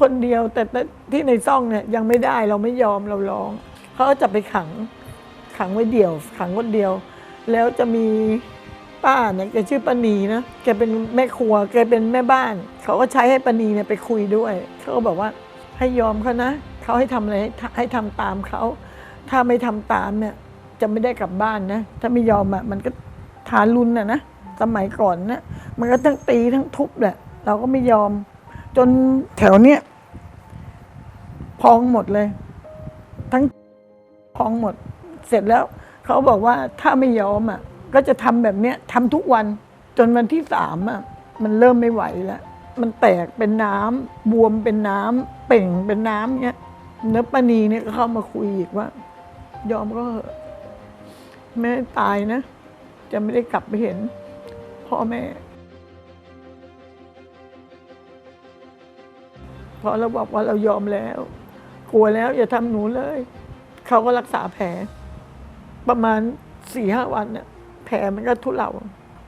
คนเดียวแต่ที่ในซ่องเนี่ยยังไม่ได้เราไม่ยอมเราร้อง เขาก็จะไปขังขังไว้เดี่ยว ขังคนเดียว แล้วจะมีป้าเนี่ยแกชื่อป้านีนะแกเป็นแม่ครัวแกเป็นแม่บ้าน เขาก็ใช้ให้ป้านีเนี่ยไปคุยด้วยเขาก็บอกว่าให้ยอมเขานะเขาให้ทำอะไรให้ทให้ทำตามเขาถ้าไม่ทำตามเนี่ยจะไม่ได้กลับบ้านนะถ้าไม่ยอมอะมันก็ทารุณน่ะนะสมัยก่อนนะมันก็ทั้งตีทั้งทุบแหละเราก็ไม่ยอม จนแถวเนี้ยพองหมดเลย ทั้งพองหมด เสร็จแล้ว เขาบอกว่าถ้าไม่ยอมอะ ก็จะทำแบบเนี้ยทำทุกวันจนวันที่สามอะ มันเริ่มไม่ไหวแล้วมันแตกเป็นน้ำบวมเป็นน้ำเป่งเป็นน้ำเนี้ยเนื้อปานีเนี่ยก็เข้ามาคุยอีกว่า ยอมก็เหอะแม่ตายนะ จะไม่ได้กลับไปเห็นพ่อแม่ อเราบอกว่าเรายอมแล้ว กลัวแล้วอย่าทำหนูเลย เขาก็รักษาแผล ประมาณสี่ห้าวันเนี่ยแผลมันก็ทุเลา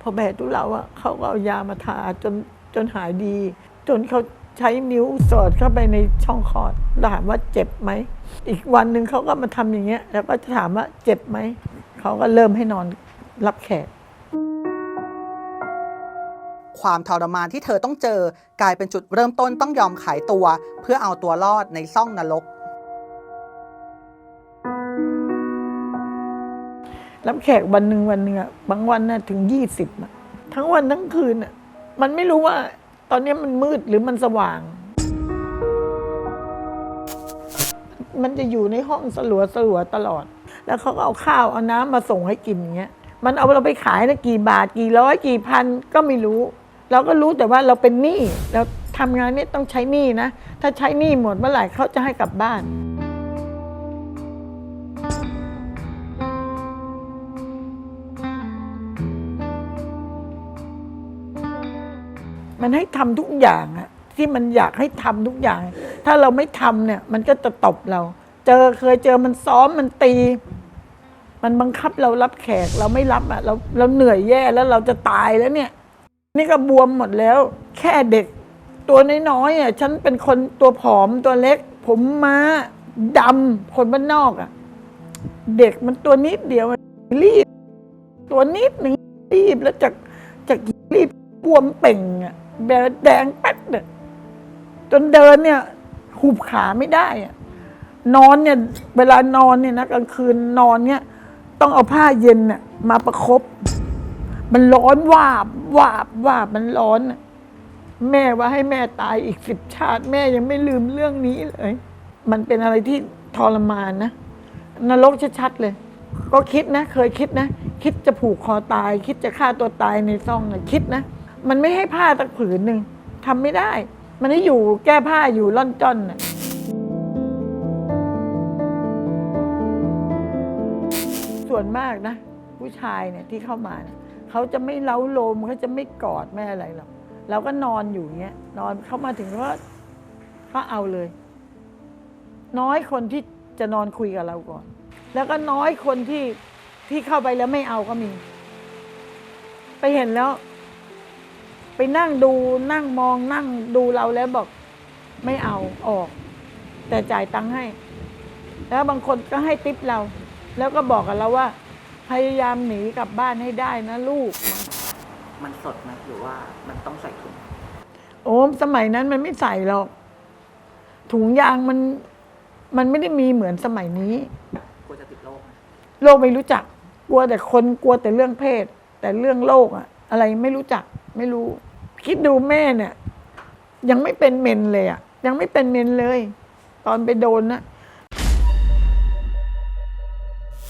พอแผลทุเลาอะเขาก็เอายามาทาจนจนหายดี จนเขาใช้นิ้วสอดเข้าไปในช่องคลอดถามว่าเจ็บไหม อีกวันหนึ่งเขาก็มาทำอย่างเงี้ย แล้วก็จะถามว่าเจ็บไหม เขาก็เริ่มให้นอนรับแขก ความทรมานที่เธอต้องเจอกลายเป็นจุดเริ่มต้นต้องยอมขายตัว เพื่อเอาตัวรอดในซ่องนรกรับแขกวันหนึ่งวันหนึ่งอะบางวันน่ะถึงยี่สิบอะทั้งวันทั้งคืนอะมันไม่รู้ว่าตอนนี้มันมืดหรือมันสว่าง มันจะอยู่ในห้องสลัวสลัวตลอด แล้วเขาก็เอาข้าวเอาน้ำมาส่งให้กินอย่างเงี้ย มันเอาเราไปขายนะกี่บาทกี่ร้อยกี่พันก็ไม่รู้ เราก็รู้แต่ว่าเราเป็นหนี้เราทำงานนี้ต้องใช้หนี้นะ ถ้าใช้หนี้หมดเมื่อไหร่เขาจะให้กลับบ้าน มันให้ทำทุกอย่างอะที่มันอยากให้ทำทุกอย่าง ถ้าเราไม่ทำเนี่ย มันก็จะตบเรา เจอเคยเจอมันซ้อมมันตี มันบังคับเรารับแขกเราไม่รับอะเราเราเหนื่อยแย่แล้วเราจะตายแล้วเนี่ย นี่ก็บวมหมดแล้ว แค่เด็ก ตัวน้อยๆอะฉันเป็นคนตัวผอมตัวเล็ก ผมม้าดำคนบ้านนอกอะ เด็กมันตัวนิดเดียวรีบ ตัวนิดหนึ่งรีบแล้วจากจากรีบบวมเป่งอะแบบแดงแป๊ดเนี่ยจนเดินเนี่ยหุบขาไม่ได้อะนอนเนี่ย เวลานอนเนี่ยนะกลางคืนนอนเนี่ย ต้องเอาผ้าเย็นน่ะมาประคบ มันร้อนวาบวาบวาบมันร้อนแม่ว่าให้แม่ตายอีกสิบชาติ แม่ยังไม่ลืมเรื่องนี้เลย มันเป็นอะไรที่ทรมานนะนรกชัดๆเลย ก็คิดนะ เคยคิดนะ คิดจะผูกคอตาย คิดจะฆ่าตัวตายในซ่องนะคิดนะ มันไม่ให้ผ้าตักผืนหนึ่งทำไม่ได้ มันให้อยู่แก้ผ้าอยู่ร่อนจ้อนน่ะส่วนมากนะ ผู้ชายเนี่ยที่เข้ามาเนี่ย เขาจะไม่เล้าโลมเขาจะไม่กอดไม่อะไรหรอกเราก็นอนอยู่เงี้ย นอนเข้ามาถึงก็ก็เอาเลย น้อยคนที่จะนอนคุยกับเราก่อน แล้วก็น้อยคนที่ที่เข้าไปแล้วไม่เอาก็มี ไปเห็นแล้ว ไปนั่งดูนั่งมองนั่งดูเราแล้วบอกไม่เอาออก แต่จ่ายตังค์ให้ แล้วบางคนก็ให้ติปเรา แล้วก็บอกกับเราว่า พยายามหนีกลับบ้านให้ได้นะลูก มันสดไหมหรือว่ามันต้องใส่ถุงโอ้สมัยนั้นมันไม่ใส่หรอก ถุงยางมัน มันไม่ได้มีเหมือนสมัยนี้ กลัวจะติดโรคไหมโลกไม่รู้จัก กลัวแต่คนกลัวแต่เรื่องเพศ แต่เรื่องโลกอะอะไรไม่รู้จัก ไม่รู้ คิดดูแม่เนี่ย ยังไม่เป็นเมนเลยอะยังไม่เป็นเมนเลย ตอนไปโดนนะ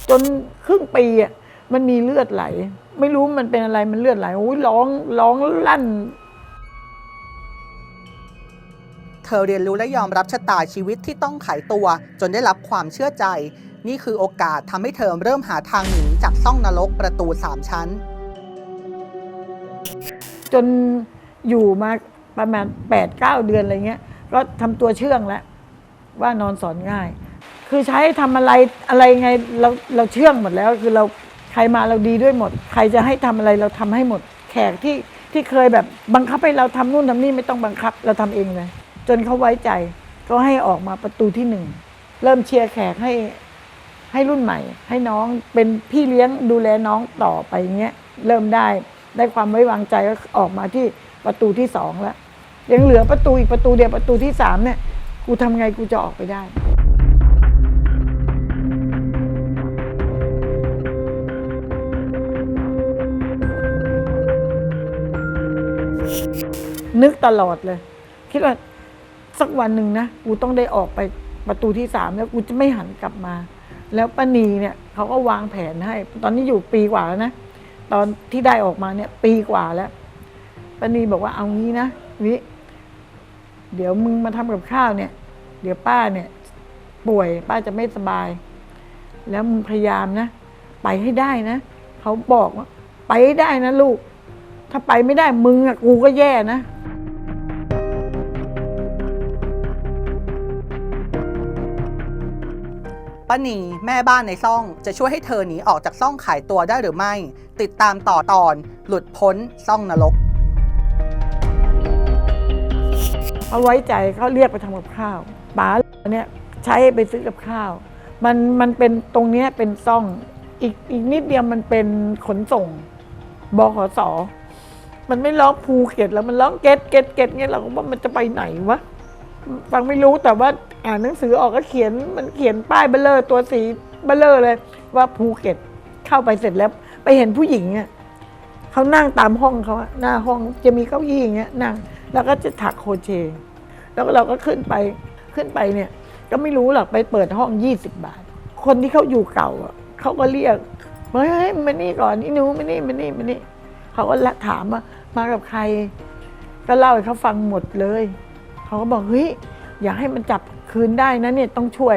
จนครึ่งปีอะมันมีเลือดไหล ไม่รู้มันเป็นอะไรมันเลือดไหลโอ้ยร้องร้องลั่น เธอเรียนรู้และยอมรับชะตาชีวิตที่ต้องขายตัว จนได้รับความเชื่อใจ นี่คือโอกาสทำให้เธอเริ่มหาทางหนีจากซ่องนรกประตูสามชั้น จนอยู่มาประมาณแปดเก้าเดือนอะไรเงี้ย ก็ทำตัวเชื่องแล้วว่านอนสอนง่าย คือใช้ทำอะไรอะไรไงเราเราเชื่องหมดแล้วคือเราใครมาเราดีด้วยหมด ใครจะให้ทำอะไรเราทำให้หมด แขกที่ที่เคยแบบบังคับให้เราทำนู่นทำนี่ไม่ต้องบังคับเราทำเองเลย จนเขาไว้ใจก็ให้ออกมาประตูที่หนึ่งเริ่มเชียร์แขกให้ให้รุ่นใหม่ ให้น้องเป็นพี่เลี้ยงดูแลน้องต่อไปอย่างเงี้ยเริ่มได้ได้ความไว้วางใจก็ออกมาที่ประตูที่สองแล้วยังเหลือประตูอีกประตูเดียวประตูที่สามเนี่ยกูทำไงกูจะออกไปได้ นึกตลอดเลย คิดว่าสักวันหนึ่งนะกูต้องได้ออกไปประตูที่สามแล้วกูจะไม่หันกลับมา แล้วป้านีเนี่ยเขาก็วางแผนให้ ตอนนี้อยู่ปีกว่าแล้วนะตอนที่ได้ออกมาเนี่ยปีกว่าแล้วป้านีบอกว่าเอางี้นะวิเดี๋ยวมึงมาทำกับข้าวเนี่ย เดี๋ยวป้าเนี่ย ป่วยป้าจะไม่สบาย แล้วมึงพยายามนะไปให้ได้นะเขาบอกว่าไปให้ได้นะลูก ถ้าไปไม่ได้มึงอะกูก็แย่นะ ป้านีแม่บ้านในซ่องจะช่วยให้เธอหนีออกจากซ่องขายตัวได้หรือไม่ ติดตามต่อตอนหลุดพ้นซ่องนรก เขาไว้ใจเขาเรียกไปทำกับข้าวป๋าเนี่ยใช้ไปซื้อกับข้าว มันมันเป็นตรงเนี้ยเป็นซ่องอีกอีกนิดเดียวมันเป็นขนส่งบขสมันไม่ร้องภูเก็ตแล้วมันร้องเก็ตเก็ตเก็ตเงี้ยเราก็ว่ามันจะไปไหนวะฟังไม่รู้แต่ว่า อ่านหนังสือออกก็เขียนมันเขียนป้ายเบลเลอร์ตัวสีเบลเลอร์เลย ว่าภูเก็ตเข้าไปเสร็จแล้ว ไปเห็นผู้หญิงอะเขานั่งตามห้องเขาหน้าห้องจะมีเก้าอี้อย่างเงี้ยนั่งแล้วก็จะถักโคเช แล้วเราก็ขึ้นไปขึ้นไปเนี่ย ก็ไม่รู้หรอกไปเปิดห้องยี่สิบบาท คนที่เขาอยู่เก่าอะเขาก็เรียกเฮ้ยเฮ้ยมานี่ก่อนนี่หนูมานี่มานี่มานี่เขาก็ละถามว่ามากับใคร ก็เล่าให้เขาฟังหมดเลย เขาก็บอกเฮ้ย อยากให้มันจับคืนได้นะเนี่ยต้องช่วย